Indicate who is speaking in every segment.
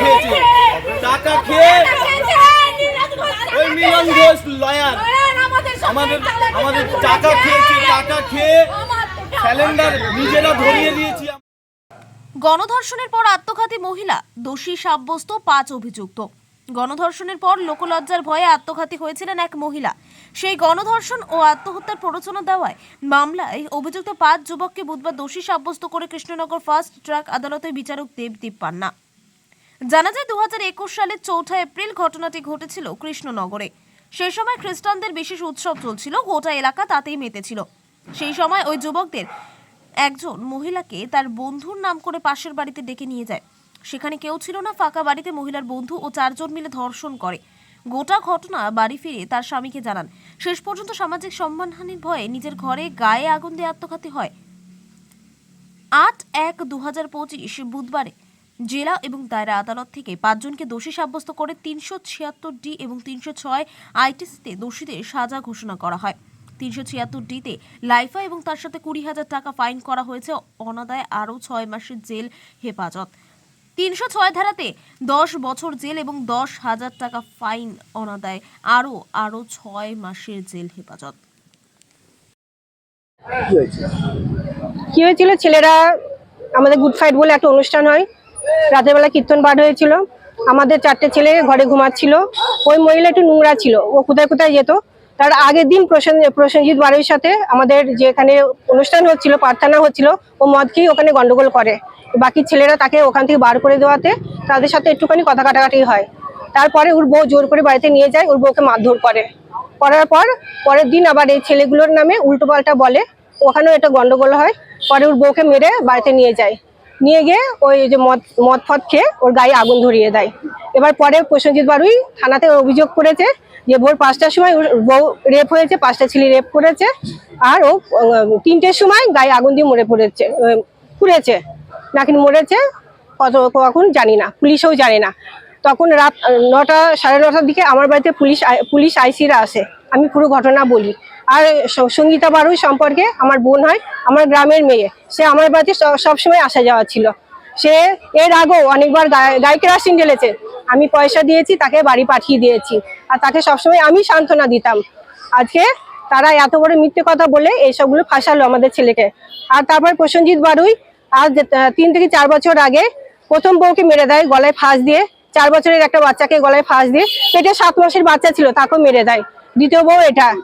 Speaker 1: খেয়েছে। টাকা খেয়ে ওই মিলন ঘোষ লয়ার। আমাদের আমাদের টাকা খেয়েছে, টাকা খেয়ে ক্যালেন্ডার নিজেরা ধরিয়ে দিয়েছি।
Speaker 2: গণধর্ষণের পর আত্মঘাতী মহিলা, দোষী সাব্যস্ত, পাঁচ অভিযুক্ত। গণধর্ষণের পর লোকলজ্জার ভয়ে আত্মঘাতী হয়েছিলেন এক মহিলা। সেই গণধর্ষণ ও আত্মহত্যার প্ররোচনা দেওয়ায় মামলায় অভিযুক্ত পাঁচ যুবককে বুধবার দোষী সাব্যস্ত করে কৃষ্ণনগর ফার্স্ট ট্রাক আদালতের বিচারক দেবদীপ পান্না। জানা যায় দু হাজার একুশ সালের চৌঠা এপ্রিল ঘটনাটি ঘটেছিল কৃষ্ণনগরে। সেই সময় খ্রিস্টানদের বিশেষ উৎসব চলছিল, গোটা এলাকা তাতেই মেতেছিল। সেই সময় ওই যুবকদের একজন মহিলাকে তার বন্ধুর নাম করে পাশের বাড়িতে ডেকে নিয়ে যায়। সেখানে কেউ ছিল না, ফাঁকা বাড়িতে মহিলার বন্ধু ও চারজন মিলে ধর্ষণ করে। গোটা ঘটনা বাড়ি ফিরে তার স্বামীকে জানান। শেষ পর্যন্ত সামাজিক সম্মানহানির ভয়ে নিজের ঘরে গায়ে আগুন দিয়ে আত্মঘাতী হয়। আট এক দু হাজার পঁচিশ বুধবারে জেলা এবং দায়রা আদালত থেকে পাঁচজনকে দোষী সাব্যস্ত করে তিনশো ছিয়াত্তর ডি এবং তিনশো ছয় আইটিসিতে দোষীদের সাজা ঘোষণা করা হয়। তিনশো ছিয়াত্তর ডিতে লাইফা এবং তার সাথে কুড়ি হাজার টাকা ফাইন করা হয়েছে। অনাদায় আরও ছয় মাসের জেল হেফাজত। তিনশো ছয় ধারাতে দশ বছর জেল এবং দশ হাজার টাকা ফাইন অনাদায় আরও আরও ছয় মাসের জেল হেফাজত।
Speaker 3: কি হয়েছিল? ছেলেরা আমাদের গুড ফাইট বলে একটা অনুষ্ঠান হয়। রাতের বেলা কীর্তন পাঠ হয়েছিল। আমাদের চারটে ছেলে ঘরে ঘুমাচ্ছিল। ওই মহিলা একটু নোংরা ছিল। ও কোথায় কোথায় যেত? তার আগের দিন প্রসেন প্রসেনজিৎ বাড়ির সাথে আমাদের যেখানে অনুষ্ঠান হচ্ছিল, প্রার্থনা হচ্ছিল, ও মদ খেয়ে ওখানে গন্ডগোল করে। বাকি ছেলেরা তাকে ওখান থেকে বার করে দেওয়াতে তাদের সাথে একটুখানি কথা কাটাকাটি হয়। তারপরে ওর বউ জোর করে বাড়িতে নিয়ে যায়, ওর বউকে মারধর করে। করার পর, পরের দিন আবার এই ছেলেগুলোর নামে উল্টোপাল্টা বলে, ওখানেও একটা গন্ডগোল হয়। পরে ওর বউকে মেরে বাড়িতে নিয়ে যায়। নিয়ে গিয়ে ওই যে মদ মদ ফদ খেয়ে ওর গায়ে আগুন ধরিয়ে দেয়। এবার পরে প্রসেনজিৎ বাড়ুই থানাতে অভিযোগ করেছে যে ভোর পাঁচটার সময় ওর বউ রেপ হয়েছে, পাঁচটা ছেলে রেপ করেছে, আর ও তিনটের সময় গায়ে আগুন দিয়ে মরে পড়েছে পুড়েছে, নাকি মরেছে, কত কখন জানি না, পুলিশও জানে না। তখন রাত, নটা, সাড়ে নটার দিকে আমার বাড়িতে পুলিশ পুলিশ আইসিরা আসে, আমি পুরো ঘটনা বলি। আর সঙ্গীতা বারুই সম্পর্কে আমার বোন হয়, আমার গ্রামের মেয়ে। সে আমার বাড়িতে সবসময় আসা যাওয়া ছিল। সে এর আগেও অনেকবার গায়ে- গায়ে কেরাসিন ঢেলেছে। আমি পয়সা দিয়েছি, তাকে বাড়ি পাঠিয়ে দিয়েছি। আর তাকে সবসময় আমি সান্ত্বনা দিতাম। আজকে তারা এত বড় মিথ্যে কথা বলে এইসবগুলো ফাঁসালো আমাদের ছেলেকে। আর তারপর প্রসেনজিৎ বারুই আজ তিন থেকে চার বছর আগে প্রথম বউকে মেরে দেয়, গলায় ফাঁস দিয়ে। চার বছরের একটা বাচ্চাকে গলায় ফাঁস দিয়ে। পেটে সাত মাসের বাচ্চা ছিল, তাকেও মেরে দেয়। দ্বিতীয় বউ এটা।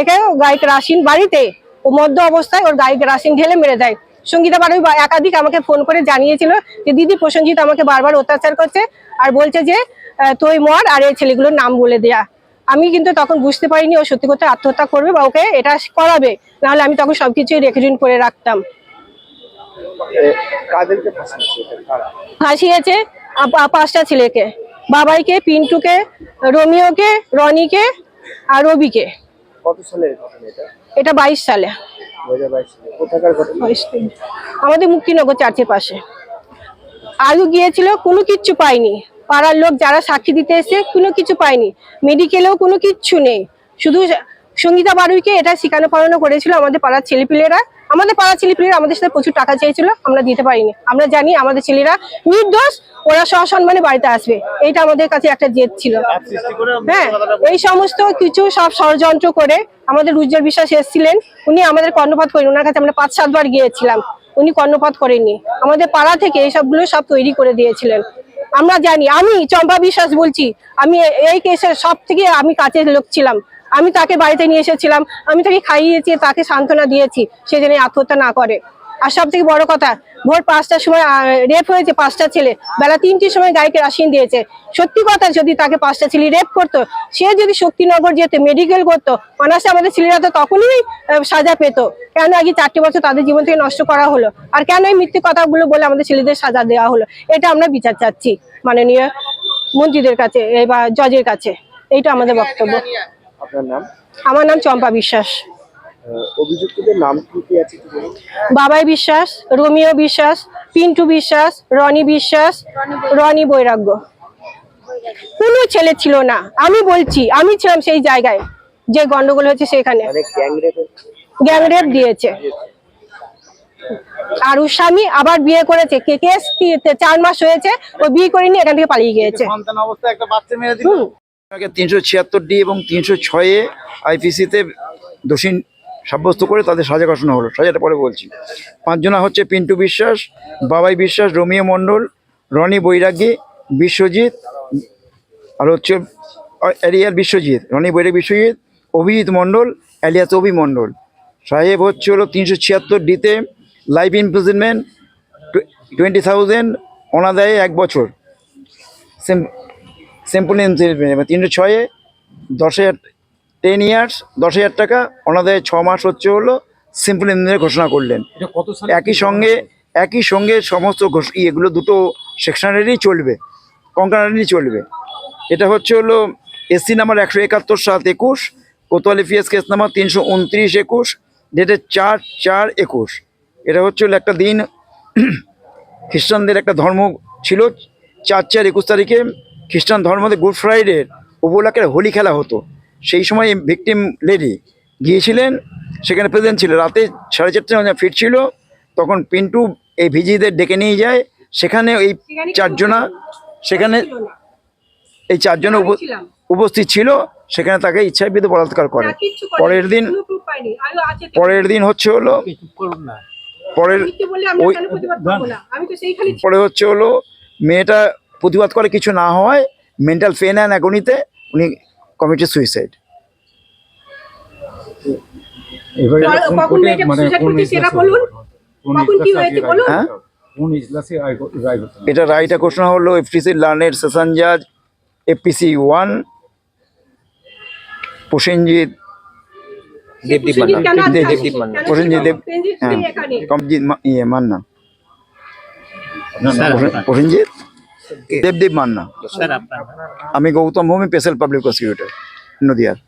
Speaker 3: এখানেও গায়ে রাসিন বাড়িতে ও মধ্য অবস্থায় ওর গায়ে রাসিন ঢেলে মেরে দেয়। সঙ্গীতা বাড়ি একাধিক আমাকে ফোন করে জানিয়েছিল যে দিদি প্রসেনজিৎ আমাকে বারবার অত্যাচার করছে আর বলছে যে তুই মর আর এই ছেলেগুলোর নাম বলে দেয়া। আমি কিন্তু তখন বুঝতে পারিনি ও সত্যি কথা আত্মহত্যা করবে বা ওকে এটা করাবে। নাহলে আমি তখন সবকিছুই রেকর্ডিং করে রাখতাম।
Speaker 4: ফাঁসিয়েছে
Speaker 3: পাঁচটা ছেলেকে। বাবাইকে পিন্টুকে রোমিওকে রনিকে আর রবিকে।
Speaker 4: কত সালের ঘটনা এটা?
Speaker 3: এটা বাইশ সালে। আমাদের মুক্তিনগর চার্চের পাশে। আয়ু গিয়েছিল কোনো কিচ্ছু পাইনি পাড়ার লোক যারা সাক্ষী দিতে এসে কোনো কিছু পায়নি। মেডিকেলেও কোনো কিচ্ছু নেই। শুধু সঙ্গীতা বারুইকে এটা শিখানো পড়ানো করেছিল আমাদের পাড়ার ছেলেপিলেরা। আমাদের পাড়ার ছেলেপিলেরা আমাদের সাথে প্রচুর টাকা চেয়েছিল, আমরা দিতে পারিনি। আমরা জানি আমাদের ছেলেরা নির্দোষ, ওরা সসম্মানে বাড়িতে আসবে। এইটা আমাদের কাছে একটা জেদ ছিল। হ্যাঁ এই সমস্ত কিছু সব ষড়যন্ত্র করে আমাদের উজ্জ্বল বিশ্বাস এসেছিলেন। উনি আমাদের কর্ণপাত করেন। ওনার কাছে আমরা পাঁচ সাতবার গিয়েছিলাম। উনি কর্ণপাত করেননি। আমাদের পাড়া থেকে এই সবগুলো সব তৈরি করে দিয়েছিলেন। আমরা জানি, আমি চম্পা বিশ্বাস বলছি, আমি এই কেসের সব থেকে আমি কাছের লোক ছিলাম। আমি তাকে বাড়িতে নিয়ে এসেছিলাম, আমি তাকে খাইয়েছি, তাকে সান্ত্বনা দিয়েছি, সে যেন আত্মহত্যা না করে। আর সব থেকে বড় কথা, ভোর পাঁচটার সময় রেপ হয়েছে পাঁচটা ছেলে। বেলা তিনটির সময় গায়কে রাশিন দিয়েছে। সত্যি কথা, যদি তাকে পাঁচটা ছেলে রেপ করতো, সে যদি শক্তিনগর যেত মেডিকেল করতো অনার্সে আমাদের ছেলেরা তো তখনই সাজা পেতো। কেন আগে চারটে বছর তাদের জীবন থেকে নষ্ট করা হলো? আর কেন এই মিথ্যে কথাগুলো বলে আমাদের ছেলেদের সাজা দেওয়া হলো? এটা আমরা বিচার চাচ্ছি। মাননীয় মন্ত্রীদের কাছে বা জজের কাছে। এইটা আমাদের বক্তব্য।
Speaker 4: আপনার নাম?
Speaker 3: আমার নাম চম্পা বিশ্বাস।
Speaker 4: অভিযুক্তদের নাম কি কি আছে
Speaker 3: বাবাই বিশ্বাস রোমিও বিশ্বাস পিন্টু বিশ্বাস রনি বিশ্বাস রনি বৈরাগ্য। কোনো ছেলে ছিল না। আমি বলছি আমি ছিলাম সেই জায়গায় যে গন্ডগোল হয়েছে সেখানে।
Speaker 4: মানে
Speaker 3: গ্যাংরেপ দিয়েছে। আর ওর স্বামী আবার বিয়ে করেছে। কে কেস তি- চার মাস হয়েছে ও বিয়ে করেনি এখান থেকে পালিয়ে গিয়েছে। হুম।
Speaker 5: তিনশো ছিয়াত্তর ডি এবং তিনশো ছয়ে আইপিসিতে দোষী সাব্যস্ত করে তাদের সাজা ঘোষণা হলো। সাজাটা পরে বলছি। পাঁচজনা হচ্ছে পিন্টু বিশ্বাস, বাবাই বিশ্বাস, রমিও মণ্ডল, রনি বৈরাগী, বিশ্বজিৎ, আর হচ্ছে এরিয়ার বিশ্বজিৎ, রনি বৈরাগী, বিশ্বজিৎ, অভিজিৎ মণ্ডল, এলিয়াস অভি মণ্ডল। সাহেব হচ্ছে হলো তিনশো ছিয়াত্তর ডিতে লাইফ ইমপ্রিজনমেন্ট টোয়েন্টি থাউজেন্ড অনাদায়ে এক বছর। সিম সিম্পল তিনশো ছয়ে দশ হাজার টেন ইয়ার্স দশ হাজার টাকা ওনাদের ছ মাস হচ্ছে হলো সিম্পল ইঞ্জিনিয়ার ঘোষণা করলেন। একই সঙ্গে একই সঙ্গে সমস্ত ঘোষ- এগুলো দুটো সেকশনারি চলবে। কনকারারি চলবে। এটা হচ্ছে হলো এসসি নাম্বার একশো একাত্তর সাত একুশ কোতোয়ালি ফিএস কেস নাম্বার তিনশো উনত্রিশ একুশ ডেটের চার চার একুশ। এটা হচ্ছে হলো একটা দিন খ্রিস্টানদের একটা ধর্ম ছিল চার চার একুশ তারিখে খ্রিস্টান ধর্মতে গুড ফ্রাইডে উপলক্ষে হোলি খেলা হতো। সেই সময় ভিকটিম লেডি গিয়েছিলেন সেখানে প্রেজেন্ট ছিল। রাতে সাড়ে চারটে যখন ফিরছিল তখন পিন্টু এই ভিজিদের ডেকে নিয়ে যায়। সেখানে এই চারজনা সেখানে এই চারজনে উপ- উপস্থিত ছিল সেখানে তাকে ইচ্ছায় ইচ্ছাকৃত বলাৎকার করে। পরের দিন। পরের দিন হচ্ছে হলো পরের ওই- পরে হচ্ছে হলো মেয়েটা প্রতিবাদ করে কিছু না হওয়ায় মেন্টাল পেন অ্যান্ড অ্যাগনিতে উনি কমিটি সুইসাইড
Speaker 6: মানে। রায়
Speaker 5: হ্যাঁ? এটা রায়টা ঘোষণা হলো এফটিসি লার্নের সেশন জাজ এফপিসি ওয়ান প্রসেনজিৎ
Speaker 3: দেবদীপ মান্না।
Speaker 5: দেবদীপ মান্না। প্রসেনজিৎ দেব হ্যাঁ। কমজিৎ ইয়ে মান্না।
Speaker 6: নাম
Speaker 5: প্রসেনজিৎ? দেবদীপ মান্না। আমি গৌতম ভূমি স্পেশাল পাবলিক প্রসিকিউটর নদিয়ার।